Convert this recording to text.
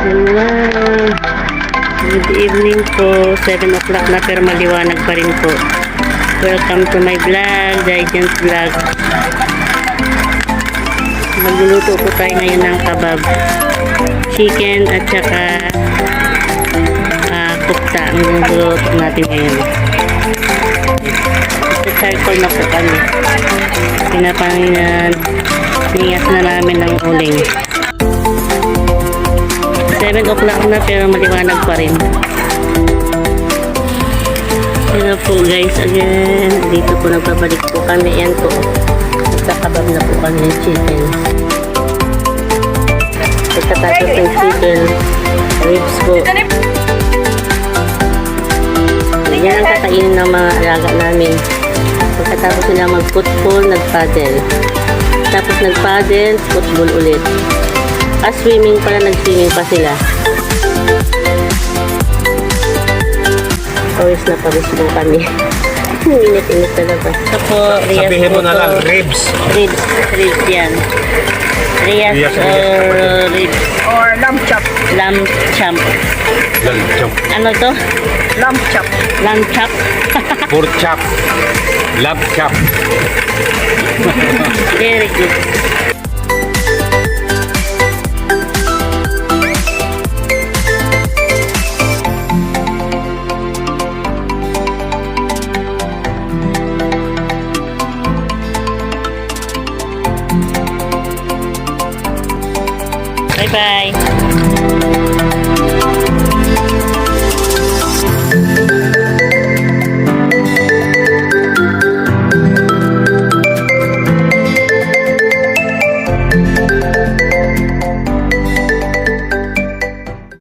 Hello. Good evening po. 7 o'clock na pero maliwanag pa rin po. Welcome to my vlog, Giant Vlog. Magluluto po tayo ngayon ng kabab. Chicken at saka ah, kupta ang luluto natin ngayon. Sa circle na po kami. Pinapangingan, ningas na namin ng uling. 7 o'clock na pero maliwanag pa rin. Hello po guys again. Dito po nagpabalik po kami. Yan po. Nagkakabab na po kami ng chicken. Pagkatapos ng chicken, ribs po. Yan ang kakainin ng mga alaga namin. Pagkatapos nila mag-football, nag-paddle. Tapos nag-paddle, football ulit. Ah, swimming pala, nag-swimming pa sila. Pawis na pawis po kami. Init-init talaga. Ito po, Rias Sabihin mo na lang, ribs. Ribs, ribs yan. Rias Rias, or ribs. or lamb chop. Lamb chop. Lamb chop. Ano to? Lamb chop. Lamb chop. Pork chop. Lamb chop. Very good. 拜拜。